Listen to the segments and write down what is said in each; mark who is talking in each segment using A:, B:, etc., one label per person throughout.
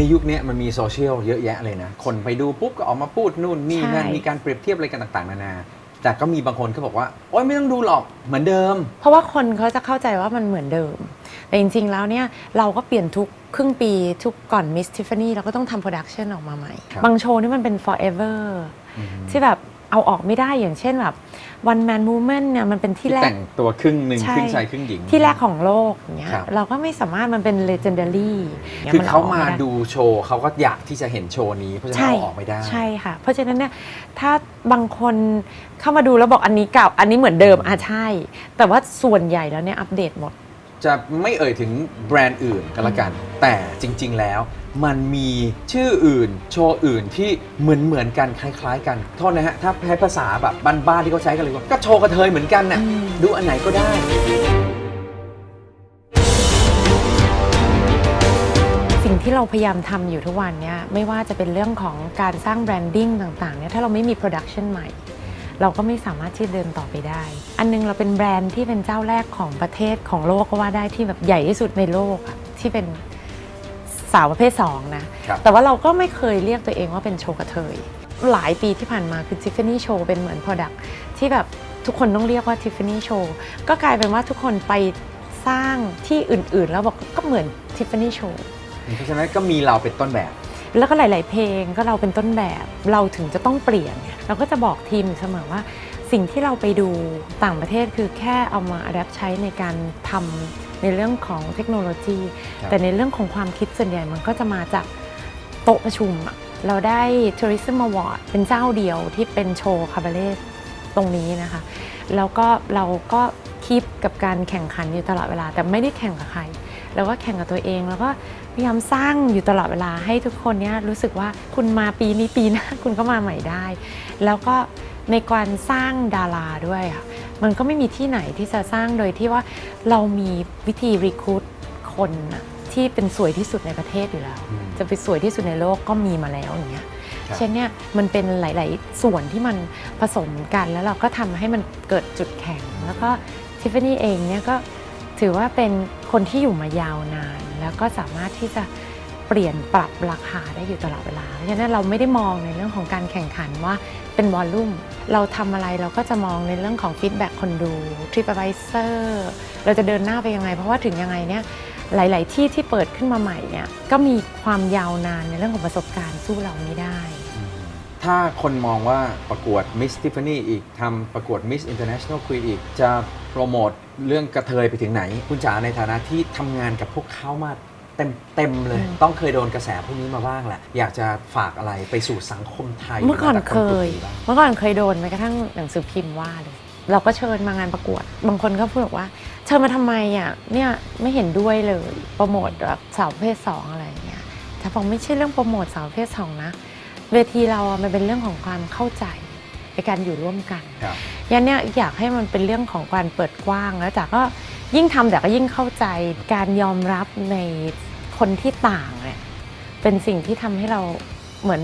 A: ในยุคนี้มันมีโซเชียลเยอะแยะเลยนะ คนไปดูปุ๊บก็ออกมาพูดนู่นนี่นั่น
B: ใช่
A: มีการเปรียบเทียบอะไรกันต่างๆนานาแต่ก็มีบางคนก็บอกว่า โอ๊ยไม่ต้องดูหรอกเหมือนเดิม
B: เพราะว่าคนเขาจะเข้าใจว่ามันเหมือนเดิม แต่จริง ๆ แล้วเนี่ย เราก็เปลี่ยนทุกครึ่งปีทุกก่อน Miss Tiffany เราก็ต้องทำโปรดักชันออกมาใหม่
A: ครับ
B: บางโชว์นี่มันเป็น forever
A: อืม
B: ที่แบบ เอาออกไม่ได้อย่างเช่นแบบ one man movement เนี่ยมันเป็นที่
A: ที่
B: แรก
A: แต่งตัวครึ่งหนึ่ง
B: ใช่
A: ครึ่งชายครึ่งหญิง
B: ที่แรกของโลกอย่างเงี้ย
A: ครับ
B: เราก็ไม่สามารถมันเป็น legendary นี่ย
A: คือ
B: มัน
A: เขา
B: ออก
A: มา
B: ไได้
A: ดูโชว์เขาก็อยากที่จะเห็นโชว์นี้เพราะฉะนั้นเอาออกไม่ได้
B: ใช่ค่ะ เพราะฉะนั้นเนี่ยถ้าบางคนเข้ามาดูแล้วบอกอันนี้เก่าอันนี้เหมือนเดิมอะใช่ แต่ว่าส่วนใหญ่แล้วเนี่ยอัปเดตหมด
A: จะไม่เอ่ยถึงแบรนด์อื่นก็แล้วกัน แต่จริง ๆ แล้ว มันมีชื่ออื่น โชว์อื่นที่เหมือนเหมือนๆกันคล้าย ๆ กันโทษนะฮะถ้าใช้ภาษาแบบบ้านๆที่เขาใช้กันเลยว่าก็โชว์กระเทยเหมือนกันน่ะ
B: อืม
A: ดูอันไหนก็ได้
B: สิ่งที่เราพยายามทำอยู่ทุกวันเนี่ยไม่ว่าจะเป็นเรื่องของการสร้างแบรนดิ้งต่างๆเนี่ยถ้าเราไม่มีโปรดักชันใหม่ เราก็ไม่สามารถที่จะเดินต่อไปได้ อันนึงเราเป็นแบรนด์ที่เป็นเจ้าแรกของประเทศของโลกก็ว่าได้ที่แบบใหญ่ที่สุดในโลกอะที่เป็นสาวประเภท2นะ
A: ครับ
B: แต่ว่าเราก็ไม่เคยเรียกตัวเองว่าเป็นโชว์กระเทย หลายปีที่ผ่านมาคือ Tiffany Show เป็นเหมือน Product ที่แบบทุกคนต้องเรียกว่า Tiffany Show ก็กลายเป็นว่าทุกคนไปสร้างที่อื่นๆ แล้วบอกก็เหมือน Tiffany Show
A: เพราะฉะนั้นก็มีเราเป็นต้นแบบ
B: แล้วก็หลาย ๆ เพลงก็เราเป็นต้นแบบ เราถึงจะต้องเปลี่ยน เนี่ยเราก็จะบอกทีมอยู่เสมอว่าสิ่งที่เราไปดูต่างประเทศคือแค่เอามาอัดใช้ในการทำในเรื่องของเทคโนโลยี
A: ครับ
B: แต่ในเรื่องของความคิดส่วนใหญ่มันก็จะมาจากโต๊ะประชุมอะเราได้ Tourism Award เป็นเจ้าเดียวที่เป็นโชว์คาบาเล่ตรงนี้นะคะ แล้วก็เราก็คีปกับการแข่งขันอยู่ตลอดเวลา แต่ไม่ได้แข่งกับใคร เราก็แข่งกับตัวเอง แล้วก็พยายามสร้างอยู่ตลอดเวลาให้ทุกคนเนี้ยรู้สึกว่าคุณมาปีนี้ปีหน้าคุณก็มาใหม่ได้ แล้วก็ในการสร้างดาราด้วยค่ะมันก็ไม่มีที่ไหนที่จะสร้างโดยที่ว่าเรามีวิธีรีคูดคนน่ะที่เป็นสวยที่สุดในประเทศอยู่แล้ว
A: อืม
B: จะไปสวยที่สุดในโลกก็มีมาแล้วอย่างเงี้ย
A: ครับ
B: เช่นเนี่ยมันเป็นหลาย ๆ ส่วนที่มันผสมกันแล้วเราก็ทำให้มันเกิดจุดแข็ง แล้วก็ทิฟฟานี่เองเนี่ยก็ ถือว่าเป็นคนที่อยู่มายาวนาน แล้วก็สามารถที่จะเปลี่ยนปรับราคาได้อยู่ตลอดเวลา เพราะฉะนั้นเราไม่ได้มองในเรื่องของการแข่งขันว่าเป็นวอลลุ่ม เราทำอะไรเราก็จะมองในเรื่องของฟีดแบ็กคนดู TripAdvisor เราจะเดินหน้าไปยังไง เพราะว่าถึงยังไงเนี่ยหลาย ๆ ที่ที่เปิดขึ้นมาใหม่เนี่ยก็มีความยาวนานในเรื่องของประสบการณ์สู้เราไม่ได้
A: ถ้าคนมองว่าประกวด Miss Tiffany อีกทำประกวด Miss International Queen อีก จะโปรโมทเรื่องกระเทยไปถึงไหน คุณจ๋าในฐานะที่ทำงานกับพวกเขามาเต็มเต็มๆเลย
B: อืม
A: ต้องเคยโดนกระแสพวกนี้มาบ้างแหละ อยากจะฝากอะไรไปสู่สังคมไทย
B: เมื่อก่อน
A: หรื
B: เคย
A: แม้แต่นกลุ่มนี้บ้าง
B: เมื่อก่อนเคยโดนแม้กระทั่งหนังสือพิมพ์ว่าเลยเราก็เชิญมางานประกวด บางคนก็พูดบอกว่า เชิญมาทำไมอะเนี่ยไม่เห็นด้วยเลยโปรโมทแบบสาวประเพศสองอะไรอย่างเงี้ยแต่บอกไม่ใช่เรื่องโปรโมทสาวประเพศสองนะ เวทีเราอะมันเป็นเรื่องของความเข้าใจในการอยู่ร่วมกัน
A: ครับ
B: ยันเนี่ยอยากให้มันเป็นเรื่องของการเปิดกว้าง แล้วจากก็ยิ่งทำแต่ก็ยิ่งเข้าใจการยอมรับในคนที่ต่างเนี่ยเป็นสิ่งที่ทำให้เราเหมือน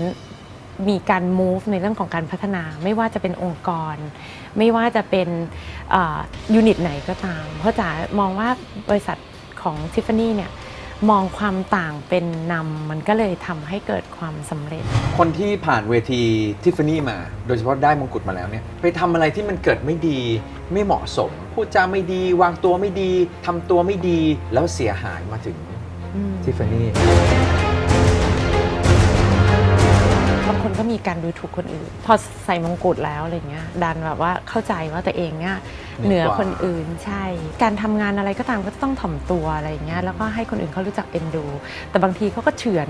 B: มีการ move ในเรื่องของการพัฒนา ไม่ว่าจะเป็นองค์กร ไม่ว่าจะเป็นยูนิตไหนก็ตาม เพราะจ๋ามองว่าบริษัทของ Tiffany เนี่ย มองความต่างเป็นนำมันก็เลยทำให้เกิดความสำเร็จ
A: คนที่ผ่านเวทีทิฟฟานี่มา โดยเฉพาะได้มงกุฎมาแล้วเนี่ยไปทำอะไรที่มันเกิดไม่ดี ไม่เหมาะสม พูดจาไม่ดี วางตัวไม่ดีทำตัวไม่ดีแล้วเสียหายมาถึง
B: อืม
A: ทิฟฟานี่
B: บางคนก็มีการดูถูกคนอื่น พอใส่มงกุฎแล้วอะไรเงี้ยดันแบบว่าเข้าใจว่าตัวเองเนี่ย
A: เห
B: เห
A: นื
B: นื
A: อ
B: อก
A: ว่า
B: คนอื่นใช่ การทำงานอะไรก็ตามก็ต้องถ่อมตัวอะไรเงี้ยแล้วก็ให้คนอื่นเขารู้จักเอ็นดู แต่บางทีเขาก็เฉือน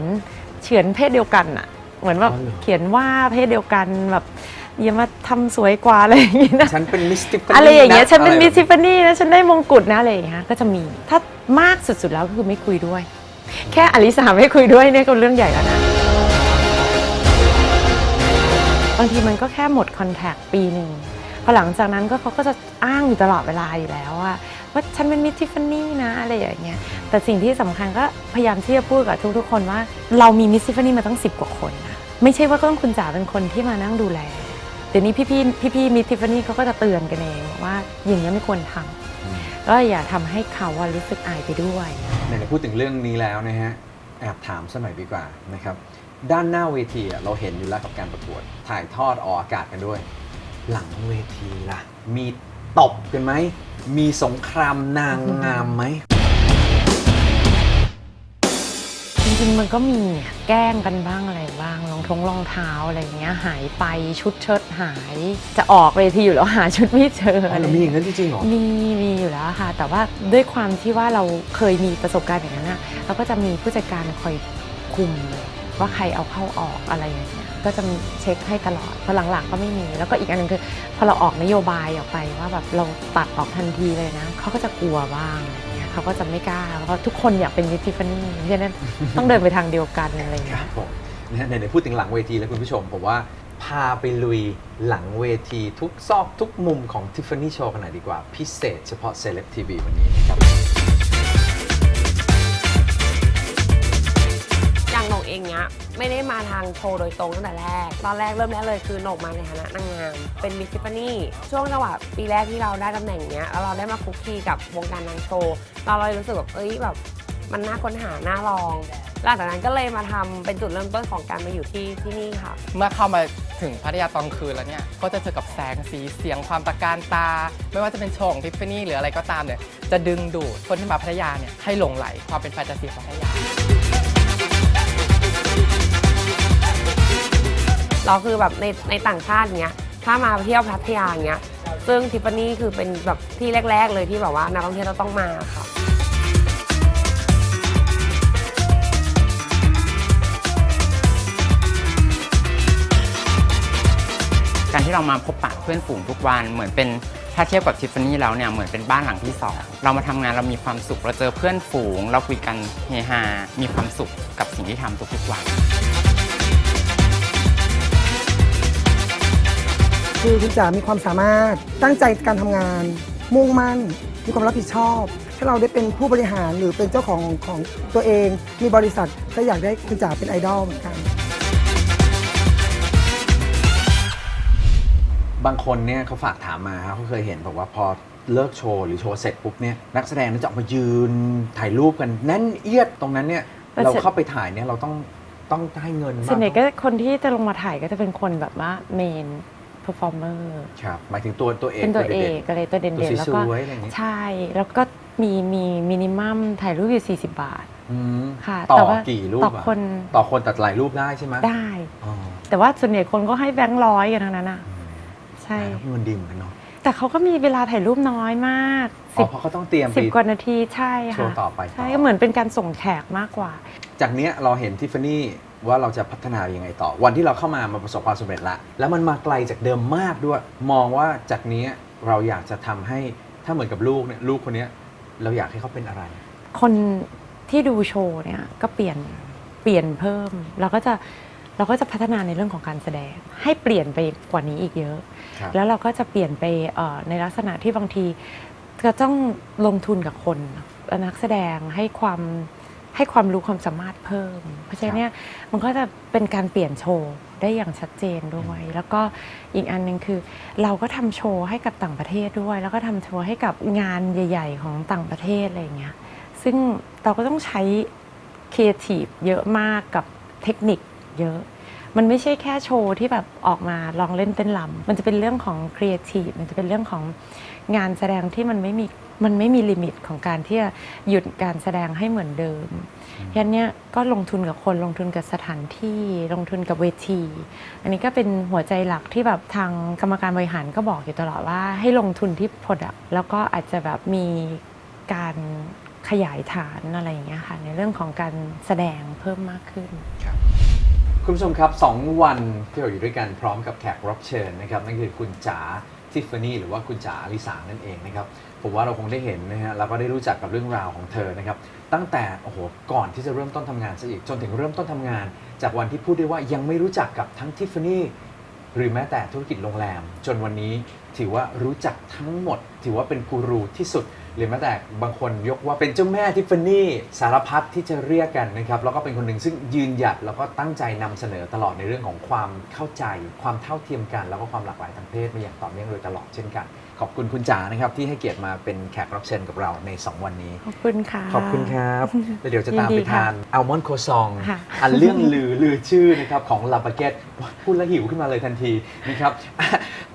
B: เฉือนเพศเดียวกันอะเหมือนแบบ
A: อ๋อเหรอ
B: เขียนว่าเพศเดียวกันแบบอย่ามาทำสวยกว่าอะไรอย่างงี้นะ
A: ฉันเป็นมิสทิฟฟานี่
B: อะไรอย่างเงี้ยฉันเป็น
A: อะไร
B: มิส
A: แบบ
B: ซิฟานี่นะฉันได้มงกุฎนะอะไรอย่างเงี้ยก็จะมีถ้ามากสุดๆแล้วก็คือไม่คุยด้วย แค่อลิสาไม่คุยด้วยเนี่ยก็เรื่องใหญ่แล้วนะ บางทีมันก็แค่หมดคอนแทคปีหนึ่งพอหลังจากนั้นก็เขาก็จะอ้างอยู่ตลอดเวลาอยู่แล้วว่าว่าฉันเป็นมิสทิฟานี่นะอะไรอย่างเงี้ยแต่สิ่งที่สำคัญก็พยายามที่จะพูดกับทุกๆ คนว่า เรามีมิสทิฟานี่มาตั้ง 10 กว่าคนนะไม่ใช่ว่าต้องคุณจ๋าเป็นคนที่มานั่งดูแลเดี๋ยวนี้พี่ๆพี่ๆมิสทิฟานี่เขาก็จะเตือนกันเองว่าอย่างนี้ยไม่ควรทำก็อย่าทำให้เขาว่ารู้สึกอายไปด้วย
A: ไหนพูดถึงเรื่องนี้แล้วนะฮะแอบถามสักหน่อยดีกว่านะครับ ด้านหน้าเวทีอะเราเห็นอยู่แล้วกับการประกวด ถ่ายทอดออกอากาศกันด้วย หลังเวทีล่ะ มีตบกันไหม มีสงครามนางงามไหม
B: จริงๆมันก็มีอะแกล้งกันบ้างอะไรบ้างรองทงรองเท้าอะไรอย่างเงี้ยหายไปชุดเชิ้ตหาย จะออกเวทีอยู่แล้วหาชุดไม่เจอ
A: อ๋อ
B: อะไร
A: แล้วมีอย่างนั้นจริงๆเหรอ
B: มีมีอยู่แล้วค่ะ แต่ว่าด้วยความที่ว่าเราเคยมีประสบการณ์อย่างนั้นอะเราก็จะมีผู้จัดการคอยคุมเลย ว่าใครเอาเข้าออกอะไรอย่างเงี้ยก็จะเช็คให้ตลอดพอหลังๆก็ไม่มี แล้วก็อีกอันหนึงคือ พอเราออกนโยบายออกไปว่าแบบเราตัดออกทันทีเลยนะเขาก็จะกลัวบ้างอะไรเงี้ยเขาก็จะไม่กล้าเพราะทุกคนอยากเป็นมิทิฟานี่เพราะฉะนั้นต้องเดินไปทางเดียวกันอะไร
A: ค
B: เงี้
A: รั
B: ย
A: บผมนะฮะไหนพูดถึงหลังเวทีแล้วคุณผู้ชมผมว่าพาไปลุยหลังเวทีทุกซอกทุกมุมของ Tiffany Show กันหน่อยดีกว่า พิเศษเฉพาะ Celeb TV วันนี้นะครับ
C: งเองเนี้ยไม่ได้มาทางโชว์โดยตรงตั้งแต่แรก ตอนแรกเริ่มแรกเลยคือโหนกมาในฐานะนางงามเป็นมิสซิฟานี่ช่วงจังหวะปีแรกที่เราได้ตำแหน่งเนี้ยแล้วเราได้มาคุกคีกับวงการนางโชว์เราเลยรู้สึกแบบเอ้ยแบบมันน่าค้นหาน่าลอง หลังจากนั้นก็เลยมาทำเป็นจุดเริ่มต้นของการมาอยู่ที่ที่นี่ค่ะ
D: เมื่อเข้ามาถึงพัทยาตอนคืนแล้วเนี่ย ก็จะเจอกับแสงสีเสียงความตะการตา ไม่ว่าจะเป็นโชว์ของทิฟฟานี่หรืออะไรก็ตามเนี่ย จะดึงดูดคนที่มาพัทยาเนี่ยให้หลงไหลความเป็นแฟนตาซีของพัทยา
C: เราคือแบบในในต่างชาติเนี้ยถ้ามาเที่ยวพัทยาเนี้ยซึ่งทิฟฟานี่คือเป็นแบบที่แรก ๆ เลยที่แบบว่านักท่องเที่ยวเราต้องมาค่ะ
E: การที่เรามาพบปะเพื่อนฝูงทุกวันเหมือนเป็นถ้าเทียบกับทิฟฟานี่แล้วเนี่ยเหมือนเป็นบ้านหลังที่สองเรามาทำงานเรามีความสุขเราเจอเพื่อนฝูง เราคุยกันเฮฮา มีความสุขกับสิ่งที่ทำทุกๆวัน
F: คือคุณจ๋ามีความสามารถ ตั้งใจการทำงาน มุ่งมั่น มีความรับผิดชอบ ถ้าเราได้เป็นผู้บริหารหรือเป็นเจ้าของของตัวเอง มีบริษัทก็อยากได้คุณจ๋าเป็นไอดอลเหมือนกัน
A: บางคนเนี่ยเขาฝากถามมาครับเขาเคยเห็นบอกว่าพอเลิกโชว์หรือโชว์เสร็จปุ๊บเนี่ยนักแสดงเนี่ยจะออกมายืนถ่ายรูปกันแน่นเอียดตรงนั้นเนี่ย
B: แต่
A: เรา
B: เสร็จ
A: เข้าไปถ่ายเนี่ยเราต้องต้องให้เงินบ้าง
B: ส่วนใหญ่ก็คนที่จะลงมาถ่ายก็จะเป็นคนแบบว่าเมน เพอร์ฟอร์เมอร์
A: ครับหมายถึงตัวตัวเอง
B: เป็นตัวเอ
A: ด่
B: กอะไรตัวเด่น
A: ตัว
B: ๆแล้ว
A: ส
B: ก็
A: วยๆอะไรอย่างงี้
B: ใช่แล้วก็มีมีมินิมัมถ่ายรูปอยู่ 40 บาท
A: อืม
B: ค่ะ
A: ต่อ
B: แต่ว่า
A: กี่รูป
B: ต่อ
A: อะ
B: คน
A: ต่อคนตัดหลายรูปได้ใช่ไหม
B: ได้
A: อ๋อ
B: แต่ว่าส่วนใหญ่คนก็ให้แบงค์ร้อยกันทั้งนั้นอะใช่
A: แล้วเงินดีเหมือนกันเนาะ
B: แต่เขาก็มีเวลาถ่ายรูปน้อยมาก
A: อ๋
B: สิ
A: อบเพราะเขาต้องเตรียมไป
B: สิบกว่านาทีใช่
A: โช
B: ค่ะ
A: ว์ต่อไป
B: ใช่
A: ต่อ
B: ก็เหมือนเป็นการส่งแขกมากกว่า
A: จากเนี้ยเราเห็นทิฟฟานี่ ว่าเราจะพัฒนายังไงต่อ วันที่เราเข้ามามาประสบความสำเร็จละ แล้วมันมาไกลจากเดิมมากด้วย มองว่าจากเนี้ยเราอยากจะทำให้ถ้าเหมือนกับลูกเนี่ยลูกคนเนี้ยเราอยากให้เขาเป็นอะไร
B: คนที่ดูโชว์เนี่ยก็เปลี่ยนเปลี่ยนเพิ่มเราก็จะเราก็จะพัฒนาในเรื่องของการแสดง ให้เปลี่ยนไปกว่านี้อีกเยอะ
A: ครับ
B: แล้วเราก็จะเปลี่ยนไปเอ่อในลักษณะที่บางทีก็ต้องลงทุนกับคนนักแสดงให้ความ ให้ความรู้ความสามารถเพิ่ม เพราะฉะนั้นเนี่ยมันก็จะเป็นการเปลี่ยนโชว์ได้อย่างชัดเจนด้วย แล้วก็อีกอันหนึ่งคือ เราก็ทำโชว์ให้กับต่างประเทศด้วย แล้วก็ทำโชว์ให้กับงานใหญ่ ๆ ของต่างประเทศอะไรอย่างเงี้ยซึ่งเราก็ต้องใช้ครีเอทีฟเยอะมากกับเทคนิคเยอะ มันไม่ใช่แค่โชว์ที่แบบออกมาลองเล่นเต้นลำมันจะเป็นเรื่องของครีเอทีฟมันจะเป็นเรื่องของ งานแสดงที่มันไม่มีมันไม่มีลิมิตของการที่จะหยุดการแสดงให้เหมือนเดิมฉะนั้นเนี่ยก็ลงทุนกับคนลงทุนกับสถานที่ลงทุนกับเวที อันนี้ก็เป็นหัวใจหลักที่แบบทางกรรมการบริหารก็บอกอยู่ตลอดว่าให้ลงทุนที่ Product แล้วก็อาจจะแบบมีการขยายฐานอะไรอย่างเงี้ยค่ะในเรื่องของการแสดงเพิ่มมากขึ้น
A: คุณผู้ชมครับ 2 วันที่เราอยู่ด้วยกันพร้อมกับแขกรับเชิญนะครับนั่นคือคุณจ๋า ทิฟฟานี่หรือว่าคุณจ๋าลิสานั่นเองนะครับผมว่าเราคงได้เห็นนะฮะเราก็ได้รู้จักกับเรื่องราวของเธอนะครับตั้งแต่โอ้โหก่อนที่จะเริ่มต้นทำงานซะอีกจนถึงเริ่มต้นทำงาน จากวันที่พูดได้ว่ายังไม่รู้จักกับทั้งทิฟฟานี่หรือแม้แต่ธุรกิจโรงแรม จนวันนี้ถือว่ารู้จักทั้งหมด ถือว่าเป็นกูรูที่สุด หรือแม้แต่บางคนยกว่าเป็นเจ้าแม่ทิฟฟานี่สารพัดที่จะเรียกกันนะครับแล้วก็เป็นคนหนึ่งซึ่งยืนหยัดแล้วก็ตั้งใจนำเสนอตลอดในเรื่องของความเข้าใจ ความเท่าเทียมกัน แล้วก็ความหลากหลายทางเพศมาอย่างต่อเนื่องโดยตลอดเช่นกัน ขอบคุณคุณจ๋านะครับที่ให้เกียรติมาเป็นแขกรับเชิญกับเราใน 2 วันนี้
B: ขอบคุณค่ะ
A: ขอบคุณครับแล้วเดี๋ยวจะตาม
B: ยิน
A: ไป
B: ดีค่ะ
A: ทานอัลมอนด์โคซอง
B: ค่ะ
A: อันเรื่องลือลือชื่อนะครับของลาบาเกตพูดแล้วหิวขึ้นมาเลยทันทีนะครับ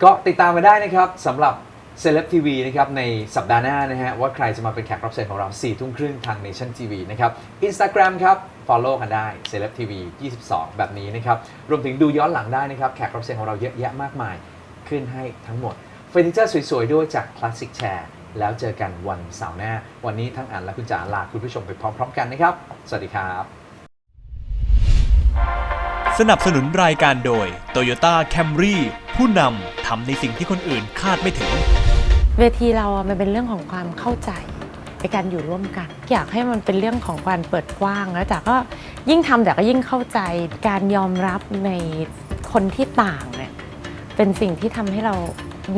A: ก็ติดตามมาได้นะครับสำหรับ เซเลบทีวีนะครับในสัปดาห์หน้านะฮะว่าใครจะมาเป็นแขกรับเชิญของเรา4ี่ทุ่มครึ่งทาง Nation TV นะครับ Instagram ครับ Follow กันได้ Celeb TV 22 แบบนี้นะครับ รวมถึงดูย้อนหลังได้นะครับ แขกรับเชิญของเราเยอะแยะมากมาย ขึ้นให้ทั้งหมดเฟอร์นิเจอร์สวยๆ ด้วยจาก Classic Chair แล้วเจอกันวันเสาร์หน้า วันนี้ทั้งอันและคุณจ๋าลาคุณผู้ชมไปพร้อม ๆ กันนะครับ สวัสดีครับ
G: สนับสนุนรายการโดย Toyota Camry ผู้นำทำในสิ่งที่คนอื่นคาดไม่ถึง
B: เวทีเราอะมันเป็นเรื่องของความเข้าใจในการอยู่ร่วมกัน อยากให้มันเป็นเรื่องของการเปิดกว้างแล้วจากก็ยิ่งทำแต่ก็ยิ่งเข้าใจการยอมรับในคนที่ต่างเนี่ยเป็นสิ่งที่ทำให้เรา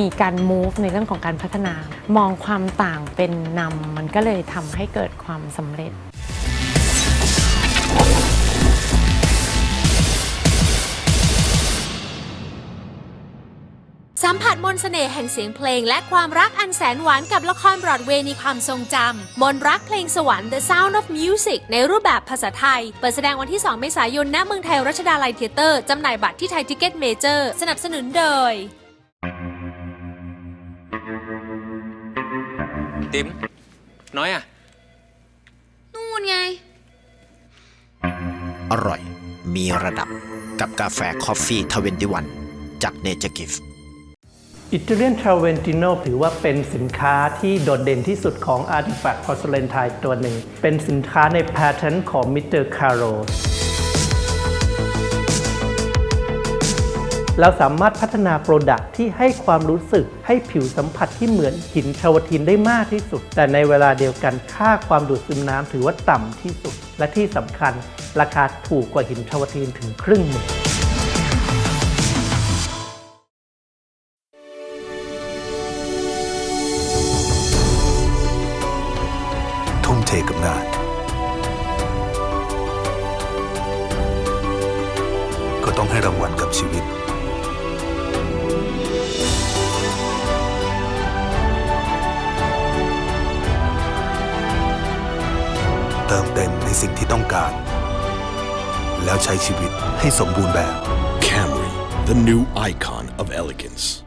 B: มีการ move ในเรื่องของการพัฒนา มองความต่างเป็นนำมันก็เลยทำให้เกิดความสำเร็จ
H: สัมผัสมนต์เสน่ห์แห่งเสียงเพลง และความรักอันแสนหวานกับละครบรอดเวย์ในความทรงจำ มนต์รักเพลงสวรรค์ The Sound of Music ในรูปแบบภาษาไทย เปิดแสดงวันที่ 2 เมษายนณเมืองไทยรัชดาลัยเทเตอร์ จำหน่ายบัตรที่ไทยทิกเก็ตเมเจอร์ สนับสนุนโดย
I: ติ๋มน้อยอะ
H: นู่นไง
J: อร่อย มีระดับกับกาแฟคอฟฟี่ทเวนตี้วันจากเนเจอร์กิฟ
K: อิตาเลียนทราเวนติโนถือว่าเป็นสินค้าที่โดดเด่นที่สุดของ Artifact Porcelain ไทยตัวหนึ่ง เป็นสินค้าในแพทเทิร์นของมิสเตอร์คาร์โรเราสามารถพัฒนาโปรดักที่ให้ความรู้สึกให้ผิวสัมผัสที่เหมือนหินชาวทินได้มากที่สุด แต่ในเวลาเดียวกันค่าความดูดซึมน้ำถือว่าต่ำที่สุด และที่สำคัญราคาถูกกว่าหินชาวทินถึงครึ่งหนึ่ง
L: ทุ่มเทกับงาน ก็ต้องให้รางวัลกับชีวิต เติมเต็มในสิ่งที่ต้องการ แล้วใช้ชีวิตให้สมบูรณ์แบบ
M: Camry, the new icon of elegance.